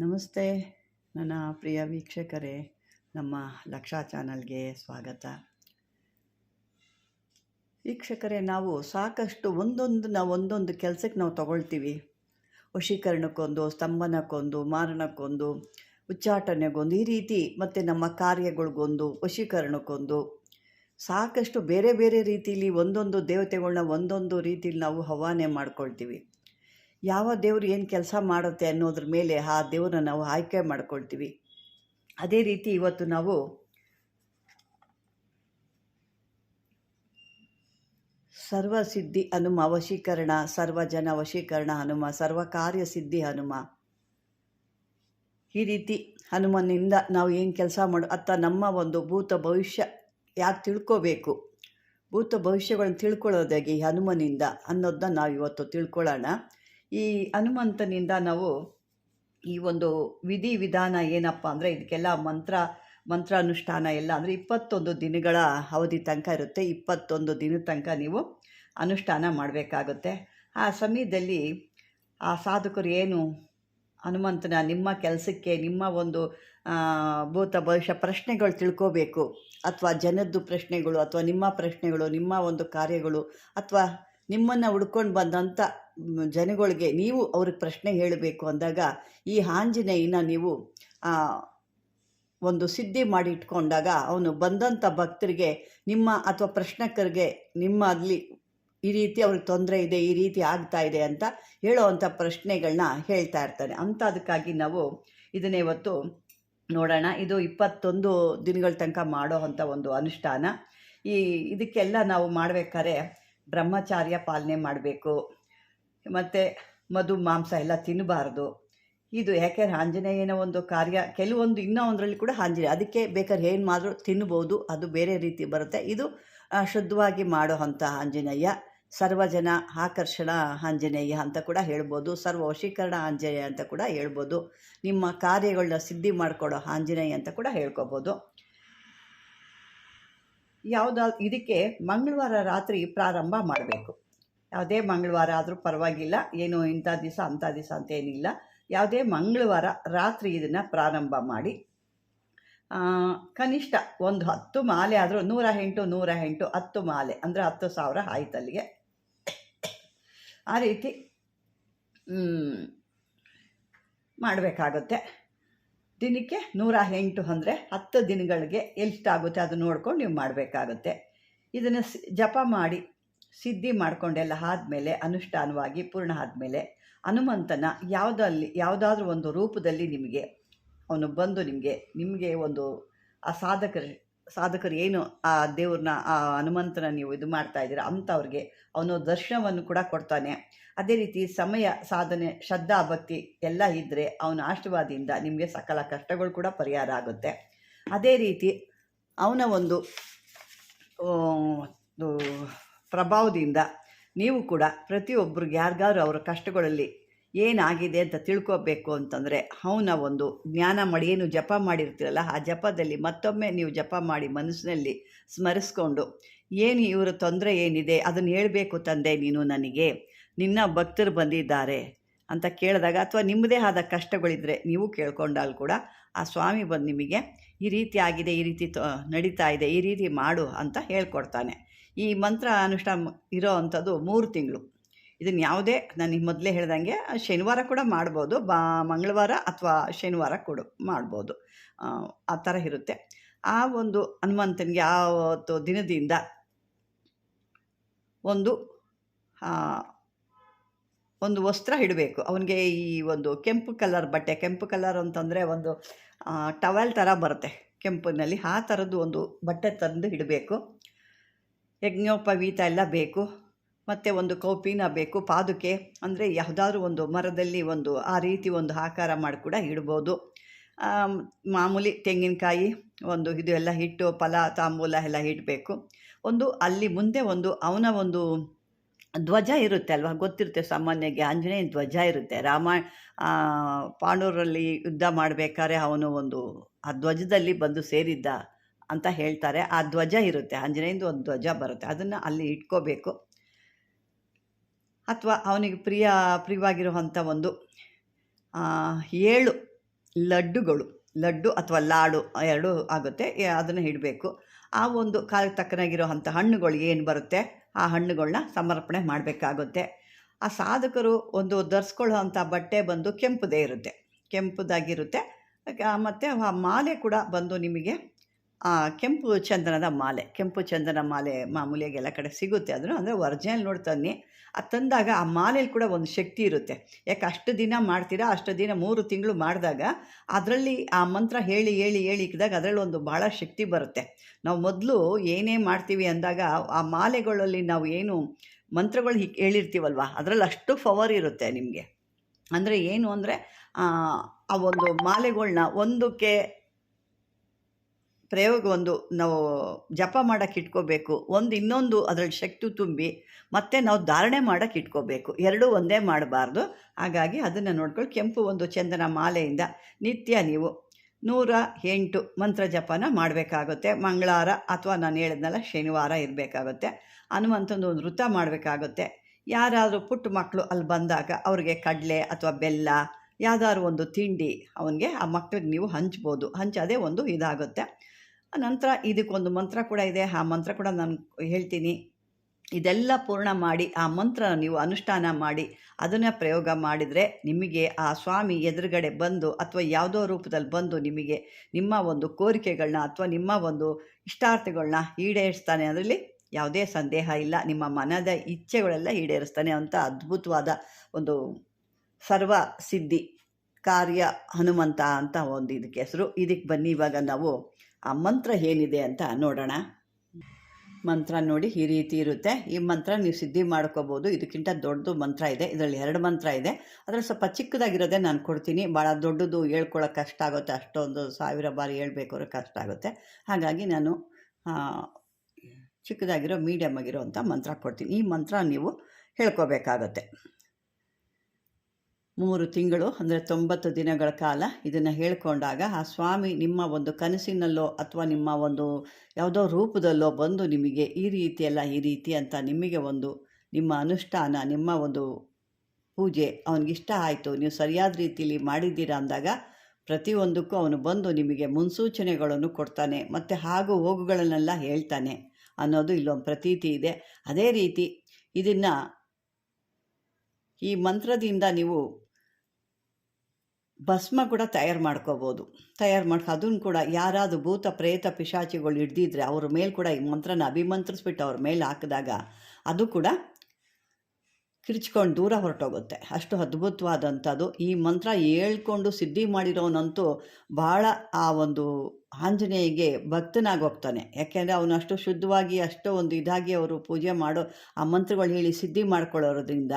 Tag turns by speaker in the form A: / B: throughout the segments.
A: ನಮಸ್ತೆ, ನನ್ನ ಪ್ರಿಯ ವೀಕ್ಷಕರೇ, ನಮ್ಮ ಲಕ್ಷಾ ಚಾನಲ್ಗೆ ಸ್ವಾಗತ. ವೀಕ್ಷಕರೇ, ನಾವು ಸಾಕಷ್ಟು ಒಂದೊಂದು ನಾವು ಒಂದೊಂದು ಕೆಲಸಕ್ಕೆ ನಾವು ತಗೊಳ್ತೀವಿ. ವಶೀಕರಣಕ್ಕೊಂದು, ಸ್ತಂಭನಕ್ಕೊಂದು, ಮಾರಣಕ್ಕೊಂದು, ಉಚ್ಚಾಟನೆಗೊಂದು, ಈ ರೀತಿ ಮತ್ತು ನಮ್ಮ ಕಾರ್ಯಗಳಿಗೊಂದು, ವಶೀಕರಣಕ್ಕೊಂದು. ಸಾಕಷ್ಟು ಬೇರೆ ಬೇರೆ ರೀತಿಲಿ ಒಂದೊಂದು ದೇವತೆಗಳನ್ನ ಒಂದೊಂದು ರೀತಿಲಿ ನಾವು ಹವಾನೆ ಮಾಡ್ಕೊಳ್ತೀವಿ. ಯಾವ ದೇವರು ಏನು ಕೆಲಸ ಮಾಡುತ್ತೆ ಅನ್ನೋದ್ರ ಮೇಲೆ ಆ ದೇವರನ್ನ ನಾವು ಆಯ್ಕೆ ಮಾಡ್ಕೊಳ್ತೀವಿ. ಅದೇ ರೀತಿ ಇವತ್ತು ನಾವು ಸರ್ವಸಿದ್ಧಿ ಹನುಮ ವಶೀಕರಣ, ಸರ್ವಜನ ವಶೀಕರಣ ಹನುಮ ಸರ್ವ ಕಾರ್ಯ ಸಿದ್ಧಿ ಹನುಮ. ಈ ರೀತಿ ಹನುಮನಿಂದ ನಾವು ಏನು ಕೆಲಸ ಮಾಡು, ಅತ್ತ ನಮ್ಮ ಒಂದು ಭೂತ ಭವಿಷ್ಯ ಯಾಕೆ ತಿಳ್ಕೋಬೇಕು? ಭೂತ ಭವಿಷ್ಯಗಳನ್ನ ತಿಳ್ಕೊಳ್ಳೋದಾಗಿ ಹನುಮನಿಂದ ಅನ್ನೋದನ್ನ ನಾವು ಇವತ್ತು ತಿಳ್ಕೊಳ್ಳೋಣ. ಈ ಹನುಮಂತನಿಂದ ನಾವು ಈ ಒಂದು ವಿಧಿ ವಿಧಾನ ಏನಪ್ಪ ಅಂದರೆ ಇದಕ್ಕೆಲ್ಲ ಮಂತ್ರ, ಮಂತ್ರಾನುಷ್ಠಾನ ಎಲ್ಲ ಅಂದರೆ ಇಪ್ಪತ್ತೊಂದು ದಿನಗಳ ಅವಧಿ ತನಕ ಇರುತ್ತೆ. ಇಪ್ಪತ್ತೊಂದು ದಿನದ ತನಕ ನೀವು ಅನುಷ್ಠಾನ ಮಾಡಬೇಕಾಗುತ್ತೆ. ಆ ಸಮಯದಲ್ಲಿ ಆ ಸಾಧಕರು ಏನು ಹನುಮಂತನ ನಿಮ್ಮ ಕೆಲಸಕ್ಕೆ, ನಿಮ್ಮ ಒಂದು ಭೂತ ಭವಿಷ್ಯ ಪ್ರಶ್ನೆಗಳು ತಿಳ್ಕೋಬೇಕು. ಅಥವಾ ಜನದ್ದು ಪ್ರಶ್ನೆಗಳು, ಅಥವಾ ನಿಮ್ಮ ಪ್ರಶ್ನೆಗಳು, ನಿಮ್ಮ ಒಂದು ಕಾರ್ಯಗಳು, ಅಥವಾ ನಿಮ್ಮನ್ನು ಹುಡ್ಕೊಂಡು ಬಂದಂಥ ಜನಗಳಿಗೆ ನೀವು ಅವ್ರಿಗೆ ಪ್ರಶ್ನೆ ಹೇಳಬೇಕು ಅಂದಾಗ ಈ ಆಂಜನೇಯನ ನೀವು ಒಂದು ಸಿದ್ಧಿ ಮಾಡಿ ಇಟ್ಕೊಂಡಾಗ ಅವನು ಬಂದಂಥ ಭಕ್ತರಿಗೆ ನಿಮ್ಮ ಅಥವಾ ಪ್ರಶ್ನಕರಿಗೆ ನಿಮ್ಮ ಅಲ್ಲಿ ಈ ರೀತಿ ಅವ್ರಿಗೆ ತೊಂದರೆ ಇದೆ, ಈ ರೀತಿ ಆಗ್ತಾ ಇದೆ ಅಂತ ಹೇಳೋವಂಥ ಪ್ರಶ್ನೆಗಳನ್ನ ಹೇಳ್ತಾ ಇರ್ತಾನೆ. ಅಂತ ಅದಕ್ಕಾಗಿ ನಾವು ಇದನ್ನೇ ಇವತ್ತು ನೋಡೋಣ. ಇದು ಇಪ್ಪತ್ತೊಂದು ದಿನಗಳ ತನಕ ಮಾಡೋ ಅಂಥ ಒಂದು ಅನುಷ್ಠಾನ. ಈ ಇದಕ್ಕೆಲ್ಲ ನಾವು ಮಾಡಬೇಕಾದ್ರೆ ಬ್ರಹ್ಮಚಾರ್ಯ ಪಾಲನೆ ಮಾಡಬೇಕು. ಮತ್ತು ಮಧು ಮಾಂಸ ಎಲ್ಲ ತಿನ್ನಬಾರ್ದು ಇದು ಯಾಕೆಂದ್ರೆ ಆಂಜನೇಯನ ಒಂದು ಕಾರ್ಯ? ಕೆಲವೊಂದು ಇನ್ನೂ ಒಂದರಲ್ಲಿ ಕೂಡ ಆಂಜನೇಯ, ಅದಕ್ಕೆ ಬೇಕಾದ್ರೆ ಏನು ಮಾಡಿದ್ರು ತಿನ್ಬೋದು, ಅದು ಬೇರೆ ರೀತಿ ಬರುತ್ತೆ. ಇದು ಶುದ್ಧವಾಗಿ ಮಾಡೋ ಅಂಥ ಆಂಜನೇಯ. ಸರ್ವಜನ ಆಕರ್ಷಣ ಆಂಜನೇಯ ಅಂತ ಕೂಡ ಹೇಳ್ಬೋದು. ಸರ್ವ ವಶೀಕರಣ ಆಂಜನೇಯ ಅಂತ ಕೂಡ ಹೇಳ್ಬೋದು. ನಿಮ್ಮ ಕಾರ್ಯಗಳನ್ನ ಸಿದ್ಧಿ ಮಾಡಿಕೊಡೋ ಆಂಜನೇಯ ಅಂತ ಕೂಡ ಹೇಳ್ಕೊಬೋದು. ಯಾವುದಾ ಇದಕ್ಕೆ ಮಂಗಳವಾರ ರಾತ್ರಿ ಪ್ರಾರಂಭ ಮಾಡಬೇಕು. ಯಾವುದೇ ಮಂಗಳವಾರ ಆದರೂ ಪರವಾಗಿಲ್ಲ. ಏನು ಇಂಥ ದಿವಸ, ಅಂಥ ದಿವಸ ಅಂತ ಏನಿಲ್ಲ ಯಾವುದೇ ಮಂಗಳವಾರ ರಾತ್ರಿ ಇದನ್ನು ಪ್ರಾರಂಭ ಮಾಡಿ. ಕನಿಷ್ಠ ಒಂದು ಹತ್ತು ಮಾಲೆ ಆದರೂ, ನೂರ ಎಂಟು ನೂರ ಎಂಟು, ಹತ್ತು ಮಾಲೆ, ಅಂದರೆ ಹತ್ತು ಸಾವಿರ ಆಯ್ತು ಅಲ್ಲಿಗೆ ಆ ರೀತಿ ಮಾಡಬೇಕಾಗುತ್ತೆ. ದಿನಕ್ಕೆ ನೂರ ಎಂಟು ಅಂದರೆ ಹತ್ತು ದಿನಗಳಿಗೆ ಎಷ್ಟಾಗುತ್ತೆ ಅದು ನೋಡ್ಕೊಂಡು ನೀವು ಮಾಡಬೇಕಾಗುತ್ತೆ. ಇದನ್ನು ಜಪ ಮಾಡಿ, ಸಿದ್ಧಿ ಮಾಡಿಕೊಂಡೆಲ್ಲ ಆದಮೇಲೆ, ಅನುಷ್ಠಾನವಾಗಿ ಪೂರ್ಣ ಆದಮೇಲೆ, ಹನುಮಂತನ ಯಾವುದಲ್ಲಿ, ಯಾವುದಾದ್ರೂ ಒಂದು ರೂಪದಲ್ಲಿ ನಿಮಗೆ, ಅವನು ಬಂದು ನಿಮಗೆ ನಿಮಗೆ ಒಂದು ಆ ಸಾಧಕರು ಸಾಧಕರು ಏನು ಆ ದೇವ್ರನ್ನ, ಆ ಹನುಮಂತನ ನೀವು ಇದು ಮಾಡ್ತಾ ಇದ್ದೀರಾ ಅಂಥವ್ರಿಗೆ ಅವನು ದರ್ಶನವನ್ನು ಕೂಡ ಕೊಡ್ತಾನೆ. ಅದೇ ರೀತಿ ಸಮಯ, ಸಾಧನೆ, ಶ್ರದ್ಧಾ, ಭಕ್ತಿ ಎಲ್ಲ ಇದ್ದರೆ ಅವನ ಆಶೀರ್ವಾದದಿಂದ ನಿಮಗೆ ಸಕಲ ಕಷ್ಟಗಳು ಕೂಡ ಪರಿಹಾರ ಆಗುತ್ತೆ. ಅದೇ ರೀತಿ ಅವನ ಒಂದು ಪ್ರಭಾವದಿಂದ ನೀವು ಕೂಡ ಪ್ರತಿಯೊಬ್ಬರಿಗೆ ಯಾರಿಗಾದ್ರೂ ಅವರ ಕಷ್ಟಗಳಲ್ಲಿ ಏನಾಗಿದೆ ಅಂತ ತಿಳ್ಕೋಬೇಕು ಅಂತಂದರೆ ಅವನ ಒಂದು ಜ್ಞಾನ ಮಾಡಿ, ಏನು ಜಪ ಮಾಡಿರ್ತೀರಲ್ಲ, ಆ ಜಪದಲ್ಲಿ ಮತ್ತೊಮ್ಮೆ ನೀವು ಜಪ ಮಾಡಿ ಮನಸ್ಸಿನಲ್ಲಿ ಸ್ಮರಿಸ್ಕೊಂಡು, ಏನು ಇವರ ತೊಂದರೆ ಏನಿದೆ, ಅದನ್ನು ಹೇಳಬೇಕು ತಂದೆ ನೀನು ನನಗೆ, ನಿನ್ನ ಭಕ್ತರು ಬಂದಿದ್ದಾರೆ ಅಂತ ಕೇಳಿದಾಗ, ಅಥವಾ ನಿಮ್ಮದೇ ಆದ ಕಷ್ಟಗಳಿದ್ದರೆ ನೀವು ಕೇಳ್ಕೊಂಡಲ್ಲಿ ಕೂಡ ಆ ಸ್ವಾಮಿ ಬಂದು ನಿಮಗೆ ಈ ರೀತಿ ಆಗಿದೆ, ಈ ರೀತಿ ನಡೀತಾ ಇದೆ, ಈ ರೀತಿ ಮಾಡು ಅಂತ ಹೇಳ್ಕೊಡ್ತಾನೆ. ಈ ಮಂತ್ರ ಅನುಷ್ಠಾನ ಇರೋ ಅಂಥದ್ದು ಮೂರು ತಿಂಗಳು. ಇದನ್ನು ಯಾವುದೇ ನಾನು ಮೊದಲೇ ಹೇಳ್ದಂಗೆ ಶನಿವಾರ ಕೂಡ ಮಾಡ್ಬೋದು. ಬಾ ಮಂಗಳವಾರ ಅಥವಾ ಶನಿವಾರ ಕೂಡ ಮಾಡ್ಬೋದು. ಆ, ಥರ ಇರುತ್ತೆ. ಆ ಒಂದು ಹನುಮಂತನಿಗೆ ಆವತ್ತು ದಿನದಿಂದ ಒಂದು ಒಂದು ವಸ್ತ್ರ ಇಡಬೇಕು. ಅವನಿಗೆ ಈ ಒಂದು ಕೆಂಪು ಕಲರ್ ಬಟ್ಟೆ ಕೆಂಪು ಕಲರ್ ಅಂತಂದರೆ ಒಂದು ಟವೆಲ್ ಥರ ಬರುತ್ತೆ ಕೆಂಪಿನಲ್ಲಿ. ಆ ಥರದ್ದು ಒಂದು ಬಟ್ಟೆ ತಂದು ಇಡಬೇಕು. ಯಜ್ಞೋಪವೀತ ಎಲ್ಲ ಬೇಕು. ಮತ್ತು ಒಂದು ಕೌಪೀನ ಬೇಕು, ಪಾದುಕೆ, ಅಂದರೆ ಯಾವುದಾದ್ರೂ ಒಂದು ಮರದಲ್ಲಿ ಒಂದು, ಆ ರೀತಿ ಒಂದು ಆಕಾರ ಮಾಡಿ ಕೂಡ ಇಡ್ಬೋದು. ಮಾಮೂಲಿ ತೆಂಗಿನಕಾಯಿ ಒಂದು, ಇದು ಎಲ್ಲ ಹಿಟ್ಟು, ಫಲ, ತಾಂಬೂಲ ಎಲ್ಲ ಇಡಬೇಕು. ಒಂದು ಅಲ್ಲಿ ಮುಂದೆ ಒಂದು, ಅವನ ಒಂದು ಧ್ವಜ ಇರುತ್ತೆ ಅಲ್ವಾ? ಗೊತ್ತಿರುತ್ತೆ ಸಾಮಾನ್ಯವಾಗಿ ಆಂಜನೇಯ ಧ್ವಜ ಇರುತ್ತೆ. ರಾಮ ಪಾಂಡೂರಲ್ಲಿ ಯುದ್ಧ ಮಾಡಬೇಕಾದ್ರೆ ಅವನು ಒಂದು, ಆ ಧ್ವಜದಲ್ಲಿ ಬಂದು ಸೇರಿದ್ದ ಅಂತ ಹೇಳ್ತಾರೆ. ಆ ಧ್ವಜ ಇರುತ್ತೆ, ಆಂಜನೇಯಂದು ಒಂದು ಧ್ವಜ ಬರುತ್ತೆ. ಅದನ್ನು ಅಲ್ಲಿ ಇಟ್ಕೋಬೇಕು. ಅಥವಾ ಅವನಿಗೆ ಪ್ರಿಯ, ಪ್ರಿಯವಾಗಿರುವಂಥ ಒಂದು ಏಳು ಲಡ್ಡುಗಳು, ಲಡ್ಡು ಅಥವಾ ಲಾಡು ಎರಡು ಆಗುತ್ತೆ ಅದನ್ನು ಇಡಬೇಕು. ಆ ಒಂದು ಕಾಲಕ್ಕೆ ತಕ್ಕನಾಗಿರೋ ಅಂಥ ಹಣ್ಣುಗಳು ಏನು ಬರುತ್ತೆ, ಆ ಹಣ್ಣುಗಳನ್ನ ಸಮರ್ಪಣೆ ಮಾಡಬೇಕಾಗುತ್ತೆ. ಆ ಸಾಧಕರು ಒಂದು ಧರಿಸ್ಕೊಳ್ಳೋ ಅಂಥ ಬಟ್ಟೆ ಬಂದು ಕೆಂಪುದೇ ಇರುತ್ತೆ, ಕೆಂಪುದಾಗಿರುತ್ತೆ. ಮತ್ತು ಆ ಮಾಲೆ ಕೂಡ ಬಂದು ನಿಮಗೆ ಕೆಂಪು ಚಂದನದ ಮಾಲೆ, ಕೆಂಪು ಚಂದನ ಮಾಲೆ ಮಾಮೂಲಿಯಾಗಿ ಎಲ್ಲ ಕಡೆ ಸಿಗುತ್ತೆ ಅದನ್ನು ಅಂದರೆ ಒರಿಜಿನಲ್ ನೋಡ್ತಾನೆ ಅದು ತಂದಾಗ ಆ ಮಾಲೆಯಲ್ಲಿ ಕೂಡ ಒಂದು ಶಕ್ತಿ ಇರುತ್ತೆ. ಯಾಕೆ ಅಷ್ಟು ದಿನ ಮಾಡ್ತೀರಾ, ಅಷ್ಟು ದಿನ ಮೂರು ತಿಂಗಳು ಮಾಡಿದಾಗ ಅದರಲ್ಲಿ ಆ ಮಂತ್ರ ಹೇಳಿ ಹೇಳಿ ಹೇಳಿ ಇಕ್ಕಿದಾಗ ಅದರಲ್ಲಿ ಒಂದು ಭಾಳ ಶಕ್ತಿ ಬರುತ್ತೆ. ನಾವು ಮೊದಲು ಏನೇ ಮಾಡ್ತೀವಿ ಅಂದಾಗ ಆ ಮಾಲೆಗಳಲ್ಲಿ ನಾವು ಏನು ಮಂತ್ರಗಳು ಹೇಳಿರ್ತೀವಲ್ವ, ಅದರಲ್ಲಿ ಅಷ್ಟು ಪವರ್ ಇರುತ್ತೆ ನಿಮಗೆ. ಅಂದರೆ ಏನು ಅಂದರೆ ಆ ಒಂದು ಮಾಲೆಗಳನ್ನ ಒಂದಕ್ಕೆ ಪ್ರಯೋಗ ಒಂದು ನಾವು ಜಪ ಮಾಡೋಕ್ಕೆ ಇಟ್ಕೋಬೇಕು. ಒಂದು ಇನ್ನೊಂದು ಅದರಲ್ಲಿ ಶಕ್ತಿ ತುಂಬಿ ಮತ್ತೆ ನಾವು ಧಾರಣೆ ಮಾಡೋಕ್ಕೆ ಇಟ್ಕೋಬೇಕು. ಎರಡೂ ಒಂದೇ ಮಾಡಬಾರ್ದು. ಹಾಗಾಗಿ ಅದನ್ನು ನೋಡ್ಕೊಂಡು ಕೆಂಪು ಒಂದು ಚಂದನ ಮಾಲೆಯಿಂದ ನಿತ್ಯ ನೀವು ನೂರ ಎಂಟು ಮಂತ್ರ ಜಪನ ಮಾಡಬೇಕಾಗುತ್ತೆ. ಮಂಗಳವಾರ ಅಥವಾ ನಾನು ಹೇಳಿದ್ನಲ್ಲ ಶನಿವಾರ ಇರಬೇಕಾಗುತ್ತೆ. ಹನುಮಂತಂದು ಒಂದು ವೃತ ಮಾಡಬೇಕಾಗುತ್ತೆ. ಯಾರಾದರೂ ಪುಟ್ಟ ಮಕ್ಕಳು ಅಲ್ಲಿ ಬಂದಾಗ ಅವ್ರಿಗೆ ಕಡಲೆ ಅಥವಾ ಬೆಲ್ಲ, ಯಾವ್ದಾದ್ರು ಒಂದು ತಿಂಡಿ ಅವನಿಗೆ ಆ ಮಕ್ಳಿಗೆ ನೀವು ಹಂಚ್ಬೋದು. ಹಂಚೋದೇ ಒಂದು ಇದಾಗುತ್ತೆ. ನಂತರ ಇದಕ್ಕೊಂದು ಮಂತ್ರ ಕೂಡ ಇದೆ. ಆ ಮಂತ್ರ ಕೂಡ ನಾನು ಹೇಳ್ತೀನಿ. ಇದೆಲ್ಲ ಪೂರ್ಣ ಮಾಡಿ, ಆ ಮಂತ್ರ ನೀವು ಅನುಷ್ಠಾನ ಮಾಡಿ, ಅದನ್ನು ಪ್ರಯೋಗ ಮಾಡಿದರೆ ನಿಮಗೆ ಆ ಸ್ವಾಮಿ ಎದುರುಗಡೆ ಬಂದು ಅಥವಾ ಯಾವುದೋ ರೂಪದಲ್ಲಿ ಬಂದು ನಿಮಗೆ ನಿಮ್ಮ ಒಂದು ಕೋರಿಕೆಗಳನ್ನ ಅಥವಾ ನಿಮ್ಮ ಒಂದು ಇಷ್ಟಾರ್ಥಗಳನ್ನ ಈಡೇರಿಸ್ತಾನೆ ಅದರಲ್ಲಿ ಯಾವುದೇ ಸಂದೇಹ ಇಲ್ಲ. ನಿಮ್ಮ ಮನದ ಇಚ್ಛೆಗಳೆಲ್ಲ ಈಡೇರಿಸ್ತಾನೆ ಅಂತ ಅದ್ಭುತವಾದ ಒಂದು ಸರ್ವ ಸಿದ್ಧಿ. ಕಾರ್ಯ ಹನುಮಂತ ಅಂತ ಒಂದು ಇದಕ್ಕೆ ಹೆಸರು. ಇದಕ್ಕೆ ಬನ್ನಿ, ಇವಾಗ ನಾವು ಆ ಮಂತ್ರ ಏನಿದೆ ಅಂತ ನೋಡೋಣ. ಮಂತ್ರ ನೋಡಿ, ಈ ರೀತಿ ಇರುತ್ತೆ. ಈ ಮಂತ್ರ ನೀವು ಸಿದ್ಧಿ ಮಾಡ್ಕೋಬೋದು. ಇದಕ್ಕಿಂತ ದೊಡ್ಡದು ಮಂತ್ರ ಇದೆ. ಇದರಲ್ಲಿ ಎರಡು ಮಂತ್ರ ಇದೆ. ಅದರಲ್ಲಿ ಸ್ವಲ್ಪ ಚಿಕ್ಕದಾಗಿರೋದೇ ನಾನು ಕೊಡ್ತೀನಿ. ಭಾಳ ದೊಡ್ಡದು ಹೇಳ್ಕೊಳ್ಳೋಕೆ ಕಷ್ಟ ಆಗುತ್ತೆ. ಅಷ್ಟೊಂದು ಸಾವಿರ ಬಾರಿ ಹೇಳ್ಬೇಕು ಅಂದ್ರೆ ಕಷ್ಟ ಆಗುತ್ತೆ. ಹಾಗಾಗಿ ನಾನು ಚಿಕ್ಕದಾಗಿರೋ ಮೀಡಿಯಮ್ ಆಗಿರೋ ಅಂಥ ಮಂತ್ರ ಕೊಡ್ತೀನಿ. ಈ ಮಂತ್ರ ನೀವು ಹೇಳ್ಕೋಬೇಕಾಗತ್ತೆ. ಮೂರು ತಿಂಗಳು, ಅಂದರೆ ತೊಂಬತ್ತು ದಿನಗಳ ಕಾಲ ಇದನ್ನು ಹೇಳ್ಕೊಂಡಾಗ, ಆ ಸ್ವಾಮಿ ನಿಮ್ಮ ಒಂದು ಕನಸಿನಲ್ಲೋ ಅಥವಾ ನಿಮ್ಮ ಒಂದು ಯಾವುದೋ ರೂಪದಲ್ಲೋ ಬಂದು ನಿಮಗೆ ಈ ರೀತಿಯಲ್ಲ ಈ ರೀತಿ ಅಂತ ನಿಮಗೆ ಒಂದು ನಿಮ್ಮ ಅನುಷ್ಠಾನ, ನಿಮ್ಮ ಒಂದು ಪೂಜೆ ಅವನಿಗಿಷ್ಟ ಆಯಿತು, ನೀವು ಸರಿಯಾದ ರೀತಿಯಲ್ಲಿ ಮಾಡಿದ್ದೀರಾ ಅಂದಾಗ ಪ್ರತಿಯೊಂದಕ್ಕೂ ಅವನು ಬಂದು ನಿಮಗೆ ಮುನ್ಸೂಚನೆಗಳನ್ನು ಕೊಡ್ತಾನೆ, ಮತ್ತು ಹಾಗೂ ಹೋಗುಗಳನ್ನೆಲ್ಲ ಹೇಳ್ತಾನೆ ಅನ್ನೋದು ಇಲ್ಲೊಂದು ಪ್ರತೀತಿ ಇದೆ. ಅದೇ ರೀತಿ ಇದನ್ನು ಈ ಮಂತ್ರದಿಂದ ನೀವು ಭಸ್ಮ ಕೂಡ ತಯಾರು ಮಾಡ್ಕೋಬೋದು. ತಯಾರು ಮಾಡ್ಕೊ ಅದನ್ನು ಕೂಡ ಯಾರಾದರೂ ಭೂತ, ಪ್ರೇತ, ಪಿಶಾಚಿಗಳು ಹಿಡ್ದಿದ್ರೆ ಅವ್ರ ಮೇಲೆ ಕೂಡ ಈ ಮಂತ್ರನ ಅಭಿಮಂತ್ರಿಸ್ಬಿಟ್ಟು ಅವ್ರ ಮೇಲೆ ಹಾಕಿದಾಗ ಅದು ಕೂಡ ಕಿರ್ಚ್ಕೊಂಡು ದೂರ ಹೊರಟೋಗುತ್ತೆ. ಅಷ್ಟು ಅದ್ಭುತವಾದಂಥದ್ದು. ಈ ಮಂತ್ರ ಹೇಳ್ಕೊಂಡು ಸಿದ್ಧಿ ಮಾಡಿರೋನಂತೂ ಭಾಳ ಆ ಒಂದು ಆಂಜನೇಯಿಗೆ ಭಕ್ತನಾಗಿ ಹೋಗ್ತಾನೆ. ಯಾಕೆಂದರೆ ಅವನು ಅಷ್ಟು ಶುದ್ಧವಾಗಿ ಅಷ್ಟು ಒಂದು ಇದಾಗಿ ಅವರು ಪೂಜೆ ಮಾಡೋ ಆ ಮಂತ್ರಗಳು ಹೇಳಿ ಸಿದ್ಧಿ ಮಾಡ್ಕೊಳ್ಳೋದ್ರಿಂದ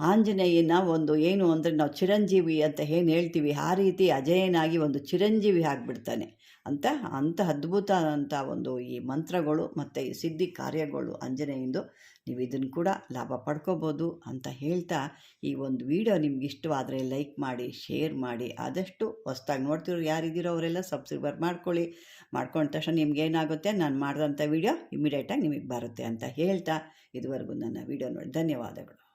A: ಆಂಜನೇಯನ ಒಂದು ಏನು ಅಂದರೆ ನಾವು ಚಿರಂಜೀವಿ ಅಂತ ಏನು ಹೇಳ್ತೀವಿ, ಆ ರೀತಿ ಅಜಯನಾಗಿ ಒಂದು ಚಿರಂಜೀವಿ ಆಗಿಬಿಡ್ತಾನೆ ಅಂತ ಅಂಥ ಅದ್ಭುತ ಅಂತ ಒಂದು ಈ ಮಂತ್ರಗಳು ಮತ್ತು ಈ ಸಿದ್ಧಿ ಕಾರ್ಯಗಳು ಆಂಜನೇಯಂದು, ನೀವು ಇದನ್ನು ಕೂಡ ಲಾಭ ಪಡ್ಕೋಬೋದು ಅಂತ ಹೇಳ್ತಾ ಈ ಒಂದು ವಿಡಿಯೋ ನಿಮ್ಗೆ ಇಷ್ಟವಾದರೆ ಲೈಕ್ ಮಾಡಿ, ಶೇರ್ ಮಾಡಿ, ಆದಷ್ಟು ಹೊಸ್ದಾಗಿ ನೋಡ್ತಿರೋ ಯಾರಿದ್ದೀರೋ ಅವರೆಲ್ಲ ಸಬ್ಸ್ಕ್ರೈಬರ್ ಮಾಡ್ಕೊಳ್ಳಿ. ಮಾಡ್ಕೊಂಡ ತಕ್ಷಣ ನಿಮ್ಗೆ ಏನಾಗುತ್ತೆ, ನಾನು ಮಾಡಿದಂಥ ವಿಡಿಯೋ ಇಮಿಡಿಯೇಟಾಗಿ ನಿಮಗೆ ಬರುತ್ತೆ ಅಂತ ಹೇಳ್ತಾ ಇದುವರೆಗೂ ನನ್ನ ವಿಡಿಯೋ ನೋಡಿ, ಧನ್ಯವಾದಗಳು.